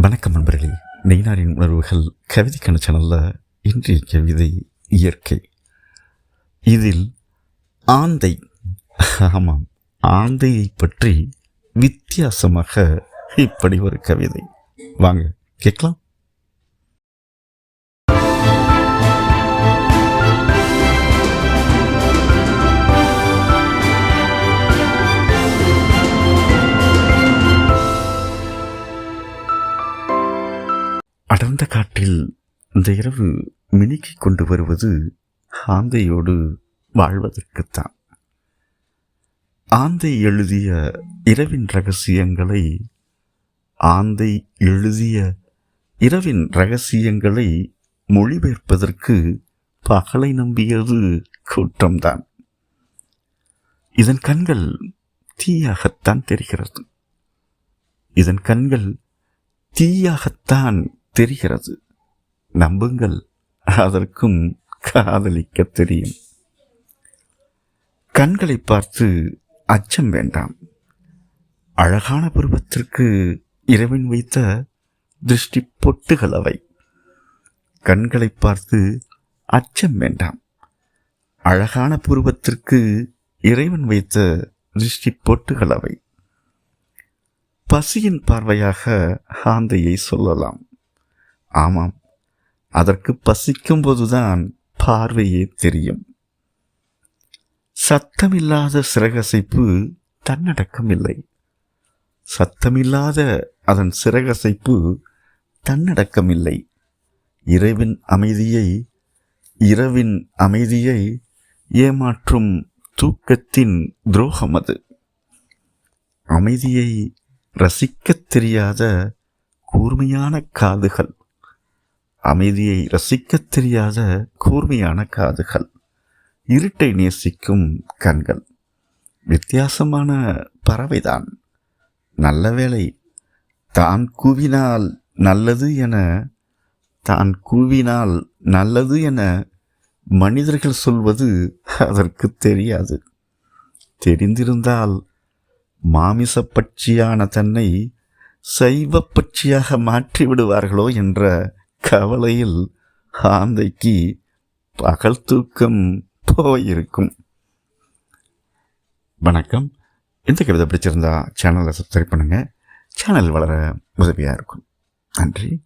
வணக்கம் நண்பர்களே. நெய்னாரின் உணர்வுகள் கவிதைக்கான சேனலில் இன்றைய கவிதை இயற்கை. இதில் ஆந்தை ஆமாம் ஆந்தையை பற்றி வித்தியாசமாக இப்படி ஒரு கவிதை. வாங்க கேட்கலாம். அடர்ந்த காட்டில் இந்த இரவு மினுக்கிக் கொண்டு வருவது ஆந்தையோடு வாழ்வதற்குத்தான். ஆந்தை எழுதிய இரவின் ரகசியங்களை ஆந்தை எழுதிய இரவின் ரகசியங்களை மொழிபெயர்ப்பதற்கு பகலை நம்பியது குற்றம்தான் இதன் கண்கள் தீயாகத்தான் தெரிகிறது. இதன் கண்கள் தீயாகத்தான் தெரிகிறது. நம்புங்கள். அதற்கும் காதலிக்க தெரியும். கண்களை பார்த்து அச்சம் வேண்டாம். அழகான பருவத்திற்கு இரவின் வைத்த திருஷ்டி பொட்டுகள் அவை. கண்களை பார்த்து அச்சம் வேண்டாம். அழகான புருவத்திற்கு இறைவன் வைத்த திருஷ்டி பொட்டுகள் அவை. பசியின் பார்வையாக ஆந்தையை சொல்லலாம். ஆமாம். அதற்கு பசிக்கும் போதுதான் பார்வையே தெரியும். சத்தமில்லாத சிறகசைப்பு தன்னடக்கம் இல்லை சத்தமில்லாத அதன் சிறகசைப்பு தன்னடக்கம் இல்லை இரவின் அமைதியை இரவின் அமைதியை ஏமாற்றும் தூக்கத்தின் துரோகம் அது. அமைதியை ரசிக்கத் தெரியாத கூர்மையான காதுகள். அமைதியை ரசிக்கத் தெரியாத கூர்மையான காதுகள் இருட்டை நேசிக்கும் கண்கள். வித்தியாசமான பறவைதான். நல்ல வேளை தான் கூவினால் நல்லது என தான் கூவினால் நல்லது என மனிதர்கள் சொல்வது அதற்கு தெரியாது. தெரிந்திருந்தால் மாமிச பட்சியான தன்னை சைவ பட்சியாக மாற்றி விடுவார்களோ என்ற கவலையில் ஆந்தைக்கு பகல் தூக்கம் போயிருக்கும். வணக்கம். இந்த கவிதை பிடிச்சிருந்தா சேனலை சப்ஸ்கிரைப் பண்ணுங்கள் சேனல் வளர உதவியாக இருக்கும். நன்றி.